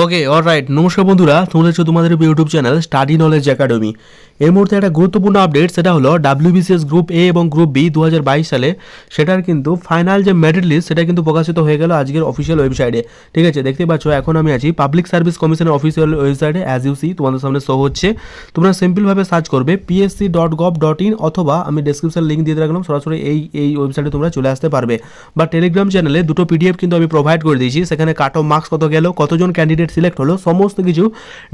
Okay alright নমস্কার বন্ধুরা, তোমরা হচ্ছে তোমাদের YouTube channel study knowledge academy এই মুহূর্তে একটা গুরুত্বপূর্ণ আপডেট সেটা হলো ডাব্লিউবিসিএস গ্রুপ এ এবং গ্রুপ বি দু হাজার বাইশ সালে। সেটার কিন্তু ফাইনাল যে মেরিট লিস্ট সেটা কিন্তু প্রকাশিত হয়ে গেল আজকের অফিসিয়াল ওয়েবসাইটে ঠিক আছে, দেখতে পাচ্ছ, এখন আমি আছি পাবলিক সার্ভিস কমিশনের অফিসিয়াল ওয়েবসাইটে অ্যাজ ইউ সি তোমাদের সামনে শো হচ্ছে। তোমরা সিম্পলভাবে সার্চ করবে PSC dot gov dot in অথবা আমি ডেসক্রিপশন লিঙ্ক দিয়ে রাখলাম, সরাসরি এই এই ওয়েবসাইটে তোমরা চলে আসতে পারবে। বা টেলিগ্রাম চ্যানেলে দুটো পিডিএফ কিন্তু আমি প্রোভাইড করে দিয়েছি। সেখানে কাট অফ মার্কস কত গেল, কতজন ক্যান্ডিডেট সিলেক্ট হলো, সমস্ত কিছু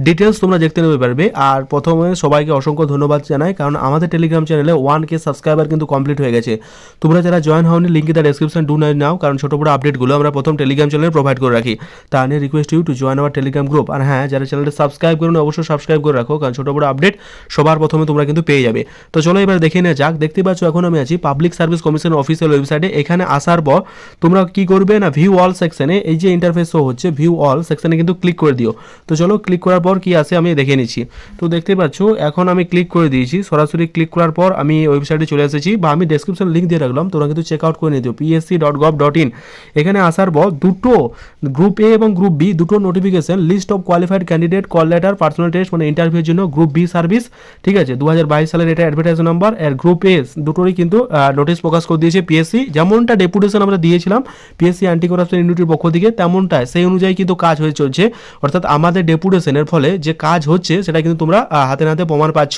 ডিটেলস তোমরা দেখতে নেবে পারবে। আর প্রথমে সবাইকে অসংখ্য ধন্যবাদ জানাই, কারণ আমাদের টেলিগ্রাম চ্যানেলে ওয়ান কে সাবস্ক্রাইবার কিন্তু কমপ্লিট হয়ে গেছে। তোমরা যারা জয়েন হওনি লিঙ্কে তার ডেসক্রিপশন ডু নাই নাও, কারণ ছোটো বড় আপডেটগুলো আমরা প্রথম টেলিগ্রাম চ্যানেলে প্রোভাইড করে রাখি। তা নিয়ে request you to join our telegram group আর হ্যাঁ যারা চ্যানেলটা সাবস্ক্রাইব করুন অবশ্যই সাবস্ক্রাইব করে রাখো, কারণ ছোটো বড় আপডেট সবার প্রথমে তোমরা কিন্তু পেয়ে যাবে। তো চলো এবার দেখে নেওয়া যাক। দেখতে পাচ্ছ, এখন আমি আছি পাবলিক সার্ভিস কমিশন অফিসিয়াল ওয়েবসাইটে এখানে আসার পর তোমরা কি করবে না ভিউ অল সেকশনে এই যে ইন্টারফেস শো হচ্ছে ভিউ অল সেকশনে কিন্তু ক্লিক করে দিও। তো চলো ক্লিক করার পর কি আসে আমি দেখে নিচ্ছি। তো দেখতে পাচ্ছ, এখন আমি ক্লিক করে দিয়েছি। সরাসরি ক্লিক করার পর আমি ওয়েবসাইটে চলে এসেছি বা আমি ডেসক্রিপশন লিঙ্ক দিয়ে রাখলাম, তোমরা কিন্তু চেক আউট করে নিতে PSC dot gov dot in এখানে আসার পর দুটো গ্রুপ এ এবং গ্রুপ বি দুটো notification list of qualified candidate call letter personal test মানে ইন্টারভিউর জন্য গ্রুপ বি সার্ভিস ঠিক আছে? দু হাজার বাইশ সালের এটা অ্যাডভার্টাইজ নাম্বার আর গ্রুপ এ দুটোরই কিন্তু নোটিশ প্রকাশ করে দিয়েছে পিএসসি যেমনটা ডেপুটেশন আমরা দিয়েছিলাম পিএসসি অ্যান্টি করাপশন ইউনিটির পক্ষ থেকে, তেমনটাই। সেই অনুযায়ী কিন্তু কাজ হয়ে চলছে। অর্থাৎ আমাদের ডেপুটেশনের ফলে যে কাজ হচ্ছে, সেটা কিন্তু তোমরা হাতে নাতে প্রমাণ পাচ্ছ।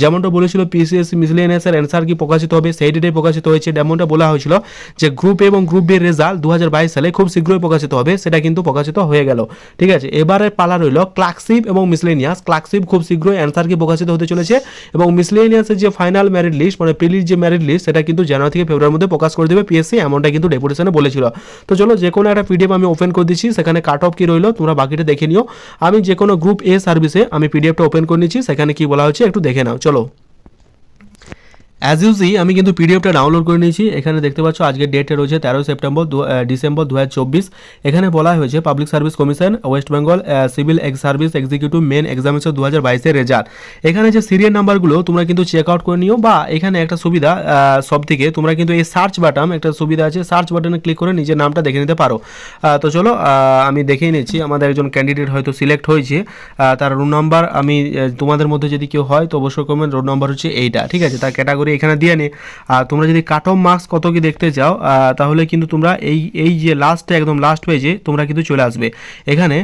যেমনটা বলেছিল পিসিএস মিসলেনিয়াসের অ্যান্সার কি প্রকাশিত হবে, সেই ডেটে প্রকাশিত হয়েছে। যেমনটা বলা হয়েছিল যে গ্রুপ এবং গ্রুপ বি রেজাল্ট দু সালে খুব শীঘ্রই প্রকাশিত হবে, সেটা কিন্তু প্রকাশিত হয়ে গেল। ঠিক আছে? এবারে পালা রইল ক্লার্কশিপ এবং মিসলেনিয়াস ক্লার্কশিপ খুব শীঘ্রই অ্যান্সার কি প্রকাশিত হতে চলেছে এবং মিসলেনিয়াসের যে ফাইনাল মেরিট লিস্ট মানে প্রিলির যে মেরিট লিস্ট সেটা কিন্তু জানুয়ারি থেকে ফেব্রুয়ারির মধ্যে প্রকাশ করে দেবে পিএসসি এমনটা কিন্তু ডেপুটেশনে বলেছিল। তো চলো যে কোনো একটা পিডিএফ আমি ওপেন করে দিচ্ছি, সেখানে কাট অফ কি রইল, তোমরা বাকিটা দেখে নিও। আমি যে কোনো গ্রুপ এ সার্ভিসে আমি পিডিএফটা ওপেন করে নিচ্ছি, সেখানে কি বলা হচ্ছে একটু দেখে নাও। চলো। অ্যাজ ইউজি আমি কিন্তু পিডিএফটা ডাউনলোড করে নিয়েছি। এখানে দেখতে পাচ্ছ আজকের ডেটে রয়েছে তেরোই সেপ্টেম্বর ডিসেম্বর দু হাজার চব্বিশ। এখানে বলা হয়েছে public service commission West Bengal civil ex service executive main examination দু হাজার বাইশের রেজাল্ট এখানে যে সিরিয়াল নাম্বারগুলো তোমরা কিন্তু চেক আউট করে নিও বা এখানে একটা সুবিধা সব থেকে তোমরা কিন্তু এই সার্চ বাটন একটা সুবিধা আছে সার্চ বাটনে ক্লিক করে নিজের নামটা দেখে নিতে পারো। তো চলো আমি দেখেই নিচ্ছি, আমাদের একজন ক্যান্ডিডেট হয়তো সিলেক্ট হয়েছে। তার রোল নাম্বার আমি তোমাদের মধ্যে যদি কেউ হয়, তো অবশ্যই কমেন্ট রোল নাম্বার হচ্ছে এইটা, ঠিক আছে? তার ক্যাটাগরি এখানে দিয়ে নে। আর তোমরা যদি কাট অফ মার্কস কত কি দেখতে চাও তাহলে কিন্তু তোমরা এই এই যে লাস্টে একদম লাস্ট পেজে তোমরা কিন্তু চলে আসবে। এখানে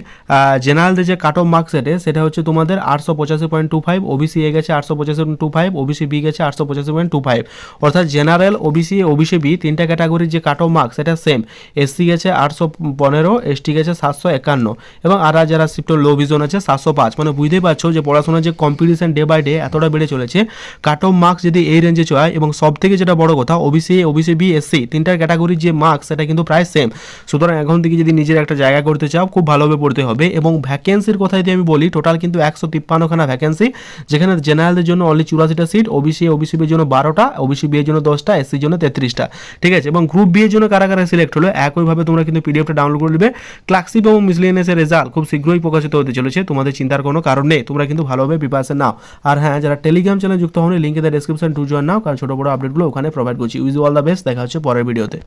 জেনারেলদের যে কাট অফ মার্কস সেটে সেটা হচ্ছে তোমাদের আটশো পঁচাশি point two five OBC A গেছে আটশো পঁচাশি point two five OBC B গেছে আটশো পঁচাশি পয়েন্ট টু ফাইভ অর্থাৎ জেনারেল ওবিসি ওবিসি বি তিনটা ক্যাটাগরির যে কাট অফ মার্কস সেটা সেম এসসি গেছে আটশো পনেরো এসটি গেছে সাতশো একান্ন এবং আর যারা শিফট লো ভিজন আছে, সাতশো পাঁচ। মানে বুঝতেই পারছ যে পড়াশোনার যে কম্পিটিশন ডে বাই ডে এতটা বেড়ে চলেছে। কাট অফ মার্কস যদি এই রেঞ্জে চয় এবং সব থেকে যেটা বড় কথা ওবিসি ওবিসি বি এসসি তিনটার ক্যাটাগরির যে মার্কস সেটা কিন্তু প্রায় সেম সুতরাং এখন থেকে যদি নিজের একটা জায়গা করতে চাও, খুব ভালোভাবে পড়তে হবে এবং ভ্যাকেন্সির কথা যদি আমি বলি টোটাল কিন্তু একশো তিপ্পান্নখানা ভ্যাকেন্সি যেখানে জেনারেলদের জন্য অনলি চুরাশিটা সিট ওবিসি ওবিসি বির জন্য বারোটা ওবিসি বি এর জন্য দশটা এসসির জন্য তেত্রিশটা। ঠিক আছে? এবং গ্রুপ বি এর জন্য কারা কারা সিলেক্ট হলো? একইভাবে তোমরা কিন্তু পিডিএফটা ডাউনলোড করে নেবে। ক্লার্কশিপ এবং মিসলিনিয়াসের রেজাল্ট খুব শীঘ্রই প্রকাশিত হতে চলেছে, তোমাদের চিন্তার কোনো কারণ নেই। তোমরা কিন্তু ভালোভাবে প্রিপারেশন নাও। আর হ্যাঁ যারা টেলিগ্রাম চ্যানেল যুক্ত হন লিঙ্কে দেয় ডেসক্রিপশন টু জয়েন নাও, কারণ ছোটো বড় আপডেটগুলো ওখানে প্রোভাইড করছি। উইজ অল দ্য বেস্ট দেখা হচ্ছে পরের ভিডিওতে